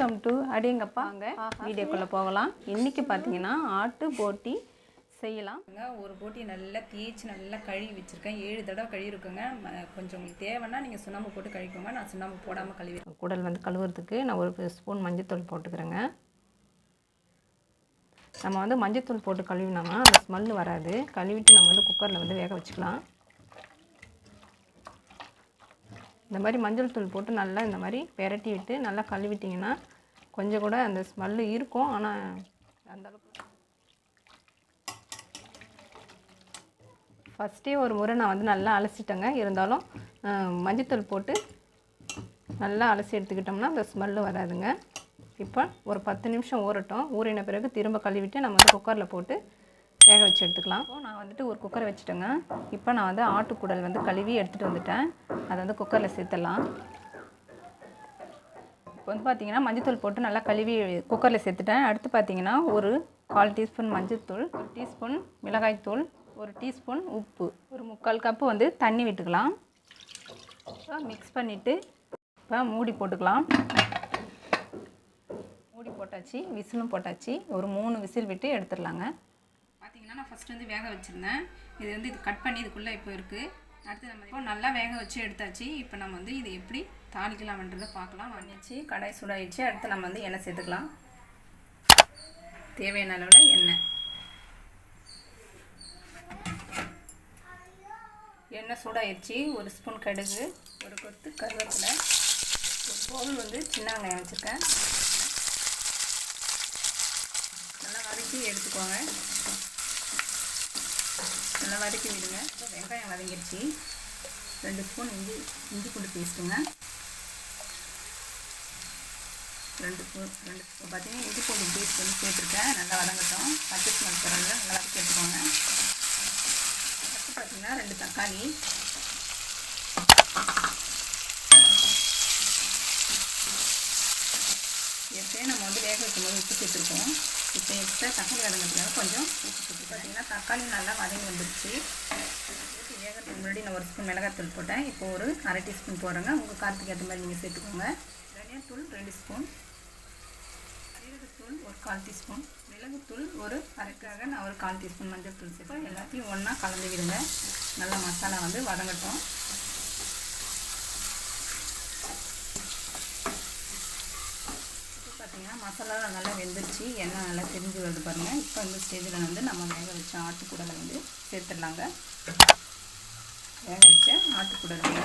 Welcome to அடியங்கப்பா. அங்கே வீடியோக்குள்ளே போகலாம். இன்றைக்கி பார்த்தீங்கன்னா ஆட்டு போட்டி செய்யலாம். ஒரு போட்டி நல்லா தேய்ச்சி நல்லா கழுவி வச்சுருக்கேன். ஏழு தடவை கழுவிருக்கேங்க கொஞ்சம் உங்களுக்கு தேவைன்னா நீங்கள் சுண்ணாம்பு போட்டு கழுவிக்கோங்க. நான் சுண்ணாம்பு போடாமல் கழுவி குடல் வந்து கழுவுறதுக்கு நான் ஒரு ஸ்பூன் மஞ்சத்தூள் போட்டுக்கிறேங்க. நம்ம வந்து மஞ்சத்தூள் போட்டு கழுவினோம்னா அந்த ஸ்மெல் வராது. கழுவிட்டு நம்ம வந்து குக்கரில் வந்து வேக வச்சுக்கலாம். இந்த மாதிரி மஞ்சள் தூள் போட்டு நல்லா இந்த மாதிரி பெரட்டி விட்டு நல்லா கழுவிட்டிங்கன்னா கொஞ்சம் கூட அந்த ஸ்மெல்லு இருக்கும் ஆனால் அந்த அளவுக்கு ஃபஸ்ட்டே ஒரு முறை நான் வந்து நல்லா அலசிட்டேங்க. இருந்தாலும் மஞ்சத்தூள் போட்டு நல்லா அலசி எடுத்துக்கிட்டோம்னா அந்த ஸ்மெல்லு வராதுங்க. இப்போ ஒரு பத்து நிமிஷம் ஊறட்டும். ஊறின பிறகு திரும்ப கழுவிட்டு நம்ம வந்து குக்கரில் போட்டு வேக வச்சு எடுத்துக்கலாம். இப்போ நான் வந்துட்டு ஒரு குக்கரை வச்சுட்டேங்க. இப்போ நான் வந்து ஆட்டுக்குடல் வந்து கழுவி எடுத்துகிட்டு வந்துட்டேன். அதை வந்து குக்கரில் சேர்த்துடலாம். இப்போ வந்து பார்த்தீங்கன்னா மஞ்சத்தூள் போட்டு நல்லா கழுவி குக்கரில் சேர்த்துட்டேன். அடுத்து பார்த்தீங்கன்னா ஒரு கால் டீஸ்பூன் மஞ்சத்தூள் ஒரு டீஸ்பூன் மிளகாய்த்தூள் ஒரு டீஸ்பூன் உப்பு. ஒரு முக்கால் கப்பு வந்து தண்ணி விட்டுக்கலாம். இப்போ மிக்ஸ் பண்ணிவிட்டு இப்போ மூடி போட்டுக்கலாம். மூடி போட்டாச்சு விசிலும் போட்டாச்சு. ஒரு மூணு விசில் விட்டு எடுத்துடலாங்க. பார்த்தீங்கன்னா நான் ஃபஸ்ட்டு வந்து வேக வச்சுருந்தேன். இது வந்து இது கட் பண்ணி இதுக்குள்ளே இப்போ இருக்குது அடுத்து நம்ம இப்போ நல்லா வேக வச்சு எடுத்தாச்சு. இப்போ நம்ம வந்து இது எப்படி தாளிக்கலாம்ன்றதை பார்க்கலாம். வாங்கிச்சு கடாய் சூடாயிடுச்சு. அடுத்து நம்ம வந்து எண்ணெய் சேர்த்துக்கலாம். தேவையான அளவில் எண்ணெய். எண்ணெய் சூடாயிடுச்சு. ஒரு ஸ்பூன் கடுகு ஒரு கொத்து கருவேப்பிலை ஒரு பவுல் வந்து சின்ன வெங்காயம் வச்சுருக்கேன். நல்லா வதக்கி எடுத்துக்கோங்க. நல்லா வதக்கி விடுங்க. இப்போ வெங்காயம் வதங்கிடுச்சு. ரெண்டு ஸ்பூன் இஞ்சி இஞ்சி பூண்டு பேஸ்ட்டுங்க. ரெண்டு ஸ்பூன் ரெண்டு ஸ்பூன். பார்த்தீங்கன்னா இஞ்சி பூண்டு பேஸ்ட் வந்து சேர்த்துருக்கேன். நல்லா வதங்கட்டும். பச்சை ஸ்மெல் பிறகு நல்லா வதக்கி எடுத்துக்கோங்க. அடுத்து பார்த்தீங்கன்னா ரெண்டு தக்காளி. எப்பயும் நம்ம வந்து வேக வைக்கும்போது உப்பு சேர்த்துருக்கோம். இப்போ எக்ஸ்ட்ரா தக்காளி வதங்கிறதுக்காக கொஞ்சம் உப்பு சேர்த்து பார்த்தீங்கன்னா தக்காளி நல்லா வதங்கி வந்துடுச்சு ஊற்றி வேகிறதுக்கு முன்னாடி நான் ஒரு ஸ்பூன் மிளகாத்தூள் போட்டேன். இப்போ ஒரு அரை டீஸ்பூன் போடுறேங்க. உங்கள் காரத்துக்கு ஏற்ற மாதிரி நீங்கள் சேர்த்துக்கோங்க. தனியாத்தூள் ரெண்டு ஸ்பூன். ஜீரகத்தூள் ஒரு கால் டீஸ்பூன். மிளகுத்தூள் ஒரு அரைக்காக நான் ஒரு கால் டீஸ்பூன் மஞ்சள் தூள் சேர்ப்பேன் எல்லாத்தையும் ஒன்றா கலந்து விடுங்க நல்லா மசாலா வந்து வதங்கட்டும். மசாலாலாம் மசாலா நல்லா வெந்துருச்சு எண்ணெய் நல்லா தெரிஞ்சு வருது பாருங்கள் இப்போ இந்த ஸ்டேஜில் வந்து நம்ம வேக வச்ச ஆட்டுக்குடலை வந்து சேர்த்துடலாங்க. வேக வச்ச ஆட்டுக்குடலைங்க.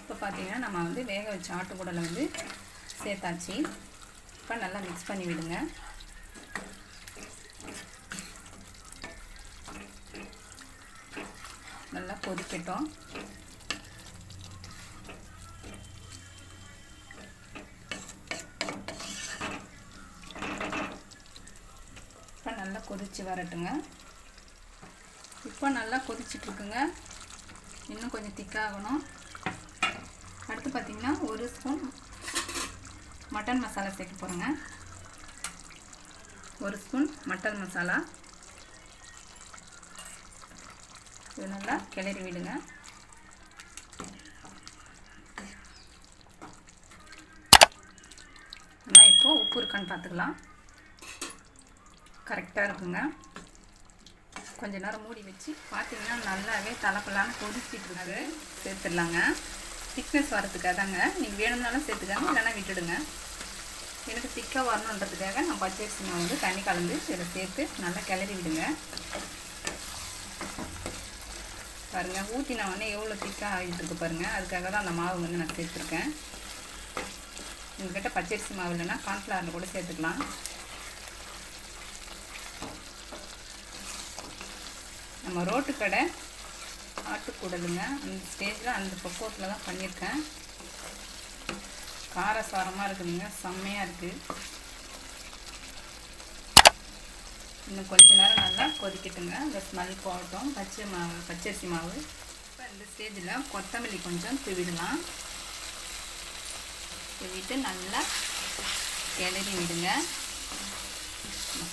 இப்போ பார்த்தீங்கன்னா நம்ம வந்து வேக வச்ச ஆட்டுக்குடலை வந்து சேர்த்தாச்சு. இப்போ நல்லா மிக்ஸ் பண்ணி விடுங்க. நல்லா கொதிக்கட்டும். நல்லா கொதிச்சு வரட்டுங்க. இப்போ நல்லா கொதிச்சிட்ருக்குங்க. இன்னும் கொஞ்சம் திக்காகணும். அடுத்து பார்த்திங்கன்னா ஒரு ஸ்பூன் மட்டன் மசாலா சேர்க்க போகிறேங்க ஒரு ஸ்பூன் மட்டன் மசாலா. இது நல்லா கிளறி விடுங்க. ஆனால் இப்போது உப்பு இருக்கான்னு பார்த்துக்கலாம் கரெக்டாக இருக்குங்க. கொஞ்ச நேரம் மூடி வச்சு பார்த்தீங்கன்னா நல்லாவே தலைப்பெல்லாம் கொதிச்சிட்டு இருக்கு. சேர்த்துடலாங்க. திக்னஸ் வரதுக்காக தாங்க நீங்கள் வேணும்னாலும் சேர்த்துக்காங்க இல்லைனா விட்டுடுங்க. எனக்கு திக்காக வரணுன்றதுக்காக நான் பச்சரிசி மாவு வந்து தண்ணி கலந்து இதில் சேர்த்து நல்லா கிளறி விடுங்க. பாருங்கள் ஊற்றி நான் உடனே எவ்வளோ திக்காக ஆகிட்டு இருக்கு பாருங்கள் அதுக்காக தான் அந்த மாவு வந்து நான் சேர்த்துருக்கேன். உங்கள்கிட்ட பச்சரிசி மாவு இல்லைன்னா கார்ன்ஃப்ளவரில் கூட சேர்த்துக்கலாம். நம்ம ரோட்டு கடை ஆட்டுக்கூடலுங்க. அந்த ஸ்டேஜில் அந்த பக்குவத்தில் தான் பண்ணியிருக்கேன். காரசாரமாக இருக்குதுங்க. செம்மையாக இருக்குது இன்னும் கொஞ்ச நேரம் நல்லா கொதிக்கட்டுங்க. அந்த ஸ்மெல் போகட்டும். பச்சை மாவு பச்சரிசி மாவு. இப்போ இந்த ஸ்டேஜில் கொத்தமல்லி கொஞ்சம் துவிடலாம். துவிட்டு நல்லா கிளறி விடுங்க.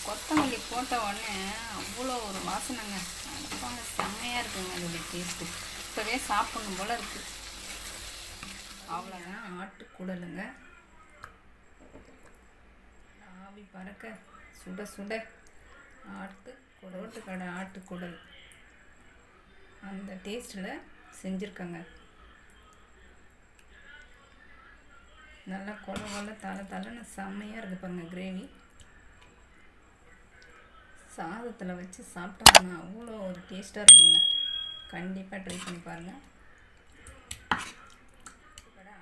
கொத்தமல்லி போட்ட உடனே அவ்வளோ ஒரு வாசனைங்க. அப்பாங்க செம்மையாக இருக்குங்க அதோடைய டேஸ்ட்டு இப்போவே சாப்பிடணும் போல் இருக்குது அவ்வளோதான் ஆட்டுக்குடலுங்க. ஆவி பறக்க சுட சுட ஆட்டு குடோட்டுக்கடை கடை ஆட்டுக்குடல். அந்த டேஸ்ட்டில் செஞ்சுருக்கேங்க. நல்லா கொல கொல தலை தலைன்னு செம்மையாக இருக்குது பாருங்க கிரேவி சாதத்தில் வச்சு சாப்பிட்டோம்னா அவ்வளோ ஒரு டேஸ்ட்டாக இருக்குங்க. கண்டிப்பாக ட்ரை பண்ணி பாருங்கள்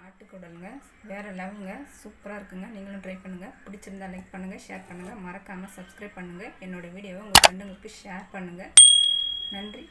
ஆட்டுக்குடலுங்க. வேறு லெவலுங்க. சூப்பராக இருக்குங்க. நீங்களும் ட்ரை பண்ணுங்கள் பிடிச்சிருந்தா லைக் பண்ணுங்கள் ஷேர் பண்ணுங்கள் மறக்காமல் சப்ஸ்கிரைப் பண்ணுங்கள் என்னோடய வீடியோவை உங்கள் ஃப்ரெண்டுங்களுக்கு ஷேர் பண்ணுங்கள் நன்றி.